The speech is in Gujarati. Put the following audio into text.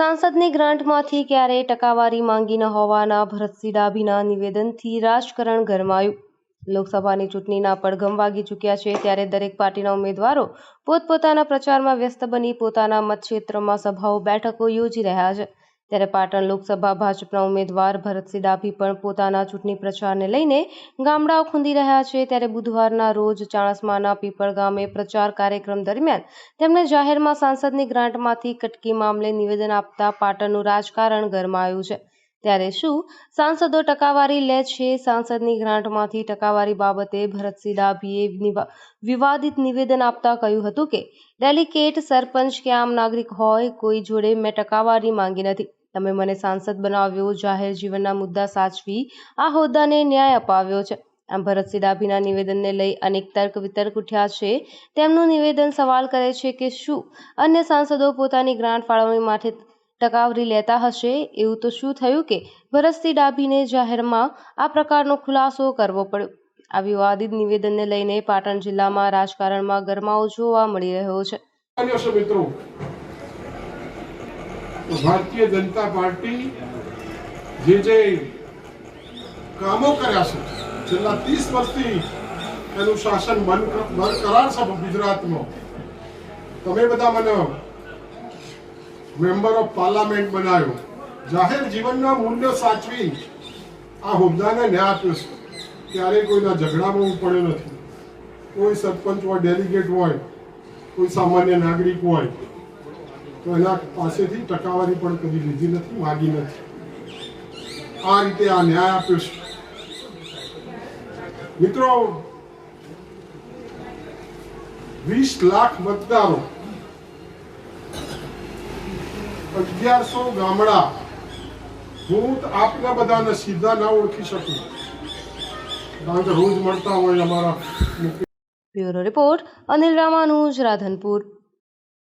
સાંસદની ગ્રાન્ટમાંથી ક્યારેય ટકાવારી માંગી ન હોવાના ભરતસિંહ ડાભીના નિવેદનથી રાજકારણ ગરમાયું. લોકસભાની ચૂંટણીના પડઘમ વાગી ચૂક્યા છે ત્યારે દરેક પાર્ટીના ઉમેદવારો પોતપોતાના પ્રચારમાં વ્યસ્ત બની પોતાના મતક્ષેત્રમાં સભાઓ, બેઠકો યોજી રહ્યા છે. ત્યારે પાટણ લોકસભા ભાજપના ઉમેદવાર ભરતસિંહ ડાભી પણ પોતાના ચૂંટણી પ્રચારને લઈને ગામડાઓ ખૂંદી રહ્યા છે. ત્યારે બુધવારના રોજ ચાણસમાના પીપળ ગામે પ્રચાર કાર્યક્રમ દરમિયાન તેમણે જાહેરમાં સાંસદની ગ્રાન્ટમાંથી કટકી મામલે નિવેદન આપતા પાટણનું રાજકારણ ગરમાયું છે. ત્યારે શું સાંસદો ટકાવારી લે છે? સાંસદની ગ્રાન્ટમાંથી ટકાવારી બાબતે ભરતસિંહ ડાભીએ વિવાદિત નિવેદન આપતા કહ્યું હતું કે, ડેલિકેટ સરપંચ કે આમ નાગરિક હોય કોઈ જોડે મેં ટકાવારી માંગી નથી. તમે મને સાંસદ બનાવ્યો, જાહેર જીવનના મુદ્દા સાચવી, આ હોદ્દાને ન્યાય અપાવ્યો છે. આમ ભરતસિંહ ડાભીના નિવેદનને લઈ અનેક તર્ક વિતર્ક ઉઠ્યા છે. તેમનું નિવેદન સવાલ કરે છે કે શું અન્ય સાંસદો પોતાની ગ્રાન્ટ ફાળવણી માટે ટકાવરી લેતા હશે? એવું તો શું થયું કે ભરતસિંહ ડાભીને જાહેરમાં આ પ્રકારનો ખુલાસો કરવો પડ્યો? આ વિવાદિત નિવેદનને લઈને પાટણ જિલ્લામાં રાજકારણમાં ગરમાવો જોવા મળી રહ્યો છે. મિત્રો ભારતીય જનતા પાર્ટી જે જે કામો કર્યા છે, છેલ્લા ત્રીસ વર્ષથી એનું શાસન બન- બરકરાર છે ગુજરાતમાં તમે બધા મને મેમ્બર ઓફ પાર્લામેન્ટ બનાવ્યો. જાહેર જીવનના મૂલ્યો સાચવી આ હોદ્દાને ન્યાય આપ્યો છે. ક્યારેય કોઈના ઝઘડામાં હું પડ્યો નથી. કોઈ સરપંચ હોય, ડેલિગેટ હોય, કોઈ સામાન્ય નાગરિક હોય તો એના પાસેથી ટકાવારી પણ કદી લીધી નથી, માગી નથી. આ રીતે આ ન્યાય આપ્યો છે. મિત્રો, વીસ લાખ મતદારો અગિયારસો ગામડા હું આપના બધાને સીધા ના ઓળખી શકું. કારણ કે રોજ મળતા હોય અમારા બ્યુરો રિપોર્ટ અનિલ રામાનુજ, રાધનપુર.